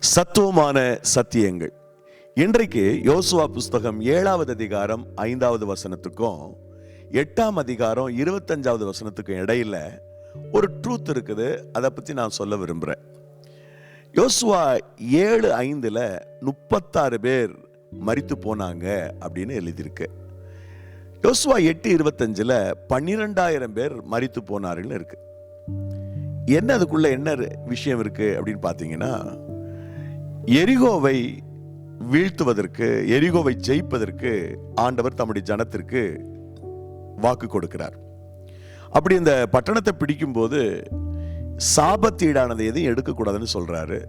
சத்துவமான சத்தியங்கள். இன்றைக்கு யோசுவா புஸ்தகம் ஏழாவது அதிகாரம் ஐந்தாவது வசனத்துக்கும் எட்டாம் அதிகாரம் இருபத்தஞ்சாவது வசனத்துக்கும் இடையில ஒரு ட்ரூத் இருக்குது. அதை பற்றி நான் சொல்ல விரும்புகிறேன் யோசுவா ஏழு ஐந்துல முப்பத்தாறு பேர் மறித்து போனாங்க அப்படின்னு எழுதியிருக்கு. யோசுவா எட்டு இருபத்தஞ்சுல பன்னிரெண்டாயிரம் பேர் மறித்து போனார்கள் இருக்கு. என்ன அதுக்குள்ள என்ன விஷயம் இருக்கு அப்படின்னு பார்த்தீங்கன்னா எரிகோவை வீழ்த்துவதற்கு எரிகோவை ஜெயிப்பதற்கு ஆண்டவர் தம்முடைய ஜனத்திற்கு வாக்கு கொடுக்கிறார். அப்படி இந்த பட்டணத்தை பிடிக்கும்போது சாபத்தீடானது எதையும் எடுக்கக்கூடாதுன்னு சொல்றாரு.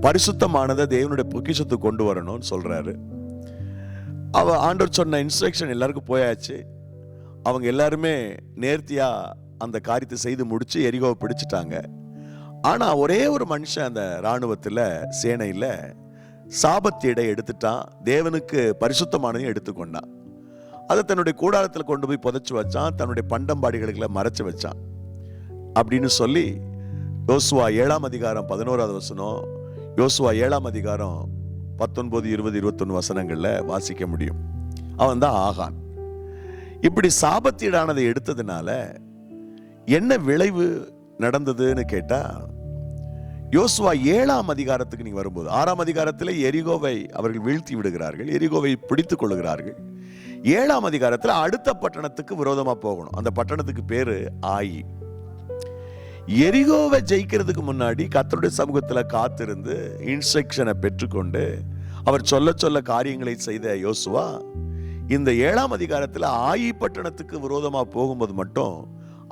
பரிசுத்தமானதை தேவனுடைய பொக்கிஷத்து கொண்டு வரணும்னு சொல்றாரு. அவ ஆண்டவர் சொன்ன இன்ஸ்ட்ரக்ஷன் எல்லாருக்கும் போயாச்சு. அவங்க எல்லாருமே நேர்த்தியா அந்த காரியத்தை செய்து முடிச்சு எரிகோவை பிடிச்சிட்டாங்க. ஆனால் ஒரே ஒரு மனுஷன் அந்த இராணுவத்தில் சேனையில் சாபத்தீடை எடுத்துட்டான். தேவனுக்கு பரிசுத்தமானதையும் எடுத்துக்கொண்டான் அதை தன்னுடைய கூடாரத்தில் கொண்டு போய் புதைச்சி வச்சான். தன்னுடைய பண்டம்பாடிகளுக்குள்ள மறைச்சு வச்சான். அப்படின்னு சொல்லி யோசுவா ஏழாம் அதிகாரம் பதினோராவது வசனம் யோசுவா ஏழாம் அதிகாரம் பத்தொன்பது இருபது இருபத்தொன்று வசனங்களில் வாசிக்க முடியும். அவன் தான் ஆகான். இப்படி சாபத்தீடானதை எடுத்ததுனால என்ன விளைவு நடந்ததுன்னு கேட்டால் யோசுவா ஏழாம் அதிகாரத்துக்கு நீங்கள் வரும்போது ஆறாம் அதிகாரத்தில் எரிகோவை அவர்கள் வீழ்த்தி விடுகிறார்கள் எரிகோவை பிடித்து கொள்ளுகிறார்கள். ஏழாம் அதிகாரத்தில் அடுத்த பட்டணத்துக்கு விரோதமாக போகணும். அந்த பட்டணத்துக்கு பேர் ஆயி. எரிகோவை ஜெயிக்கிறதுக்கு முன்னாடி கத்தருடைய சமூகத்தில் காத்திருந்து இன்ஸ்ட்ரக்ஷனை பெற்றுக்கொண்டு அவர் சொல்ல சொல்ல காரியங்களை செய்த யோசுவா இந்த ஏழாம் அதிகாரத்தில் ஆயி பட்டணத்துக்கு விரோதமாக போகும்போது மட்டும்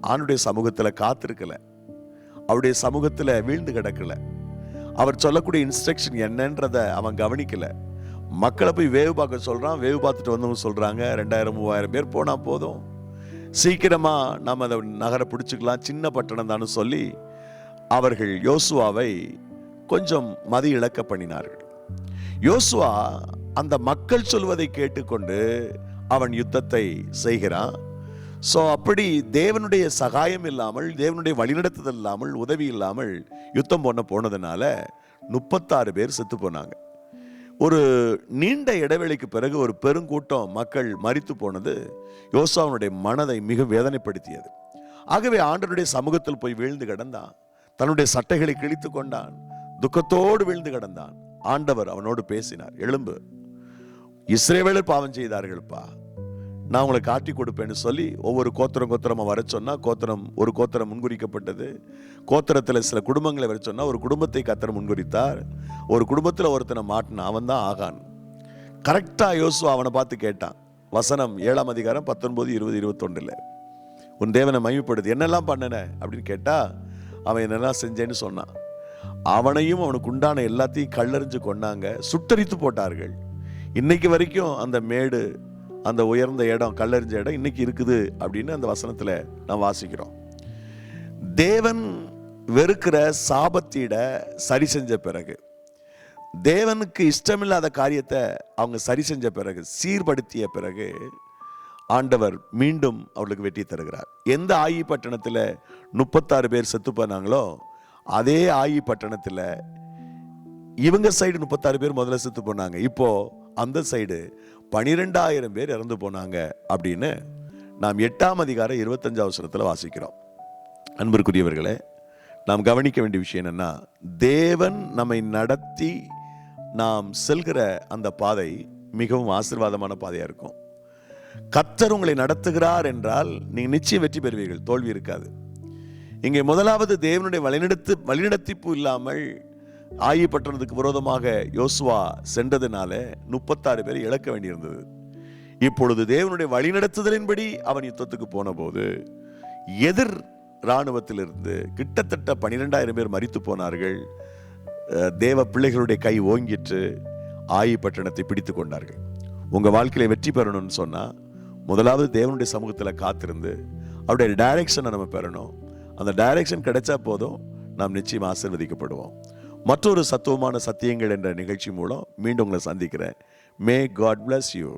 ஆணுடைய சமூகத்தில் காத்திருக்கலை. அவருடைய சமூகத்தில் வீழ்ந்து கிடக்கல. அவர் சொல்லக்கூடிய இன்ஸ்ட்ரக்ஷன் என்னன்றத அவன் கவனிக்கல. மக்களை போய் வேவு பார்க்க சொல்கிறான் வேவு பார்த்துட்டு வந்தவங்க சொல்கிறாங்க ரெண்டாயிரம் மூவாயிரம் பேர் போனால் போதும். சீக்கிரமாக நம்ம அதை நகரை பிடிச்சிக்கலாம் சின்ன பட்டணம் தான்னு சொல்லி அவர்கள் யோசுவாவை கொஞ்சம் மதி இழக்க பண்ணினார்கள். யோசுவா அந்த மக்கள் சொல்வதை கேட்டுக்கொண்டு அவன் யுத்தத்தை செய்கிறான். ஸோ அப்படி தேவனுடைய சகாயம் இல்லாமல் தேவனுடைய வழிநடத்துதல் இல்லாமல் உதவி இல்லாமல் யுத்தம் பண்ண போனதுனால முப்பத்தாறு பேர் செத்து போனாங்க. ஒரு நீண்ட இடைவெளிக்கு பிறகு ஒரு பெருங்கூட்டம் மக்கள் மறித்து போனது யோசாவனுடைய மனதை மிக வேதனைப்படுத்தியது. ஆகவே ஆண்டனுடைய சமூகத்தில் போய் வீழ்ந்து கிடந்தான். தன்னுடைய சட்டைகளை கிழித்து கொண்டான். துக்கத்தோடு வீழ்ந்து கிடந்தான். ஆண்டவர் அவனோடு பேசினார். எழும்பு. இஸ்ரேவேலர் பாவம் செய்தார்கள்ப்பா. நான் உங்களை காட்டி கொடுப்பேன்னு சொல்லி ஒவ்வொரு கோத்திரம் கோத்திரமாக வர சொன்னால் கோத்திரம் ஒரு கோத்திரம் முன்குறிக்கப்பட்டது. கோத்திரத்தில் சில குடும்பங்களை வர சொன்னால் ஒரு குடும்பத்தை கத்தர் முன்குறித்தார். ஒரு குடும்பத்தில் ஒருத்தனை மாட்டினான் அவன் தான் ஆகான் கரெக்டாக யோசுவா அவனை பார்த்து கேட்டான். வசனம் ஏழாம் அதிகாரம் பத்தொன்பது இருபது இருபத்தொன்னுல. உன் தேவனை மையப்படுது என்னெல்லாம் பண்ணன? அப்படின்னு கேட்டால் அவன் என்னெல்லாம் செஞ்சேன்னு சொன்னான். அவனையும் அவனுக்கு உண்டான எல்லாத்தையும் கல்லறிஞ்சு கொண்டாங்க சுட்டரித்து போட்டார்கள். இன்னைக்கு வரைக்கும் அந்த மேடு அந்த உயர்ந்த இடம் கல்லறிஞ்ச இடம் இன்னைக்கு இருக்குது அப்படின்னு அந்த வசனத்துல நான் வாசிக்கிறோம். தேவன் வெறுக்கிற சாபத்தீட சரி செஞ்ச பிறகு தேவனுக்கு இஷ்டமில்லாத காரியத்தை அவங்க சரி செஞ்ச பிறகு சீர்படுத்திய பிறகு ஆண்டவர் மீண்டும் அவர்களுக்கு வெற்றி தருகிறார். எந்த ஆயி பட்டணத்தில் முப்பத்தாறு பேர் செத்து போனாங்களோ அதே ஆயி பட்டணத்தில் இவங்க சைடு முப்பத்தாறு பேர் முதல்ல செத்து போனாங்க. இப்போ அந்த சைடு பனிரெண்டாயிரம் பேர் இறந்து போனாங்க அப்படின்னு நாம் எட்டாம் அதிகாரம் இருபத்தஞ்சாவது வசனத்தில் வாசிக்கிறோம். அன்பிற்குரியவர்களே நாம் கவனிக்க வேண்டிய விஷயம் என்னன்னா தேவன் நம்மை நடத்தி நாம் செல்கிற அந்த பாதை மிகவும் ஆசீர்வாதமான பாதையாக இருக்கும். கத்தர் உங்களை நடத்துகிறார் என்றால் நீங்கள் நிச்சயம் வெற்றி பெறுவீர்கள் தோல்வி இருக்காது. இங்கே முதலாவது தேவனுடைய வழிநடத்து வழிநடத்திப்பு இல்லாமல் ஆயி பட்டணத்துக்கு விரோதமாக யோசுவா சென்றதுனால முப்பத்தாறு பேர் இழக்க வேண்டியிருந்தது. இப்பொழுது தேவனுடைய வழிநடத்துதலின்படி அவன் யுத்தத்துக்கு போன போது எதிர் இராணுவத்திலிருந்து கிட்டத்தட்ட பனிரெண்டாயிரம் பேர் மறித்து போனார்கள். தேவ பிள்ளைகளுடைய கை ஓங்கிற்று ஆயி பட்டணத்தை பிடித்து கொண்டார்கள். உங்க வாழ்க்கையில வெற்றி பெறணும்னு சொன்னா முதலாவது தேவனுடைய சமூகத்துல காத்திருந்து அவருடைய டைரக்ஷனை நம்ம பெறணும். அந்த டைரக்ஷன் கிடைச்சா போதும் நாம் நிச்சயம் ஆசிர்வதிக்கப்படுவோம். மற்றொரு சத்துவமான சத்தியங்கள் என்ற நிகழ்ச்சி மூலம் மீண்டும் உங்களை சந்திக்கிறேன். May God bless you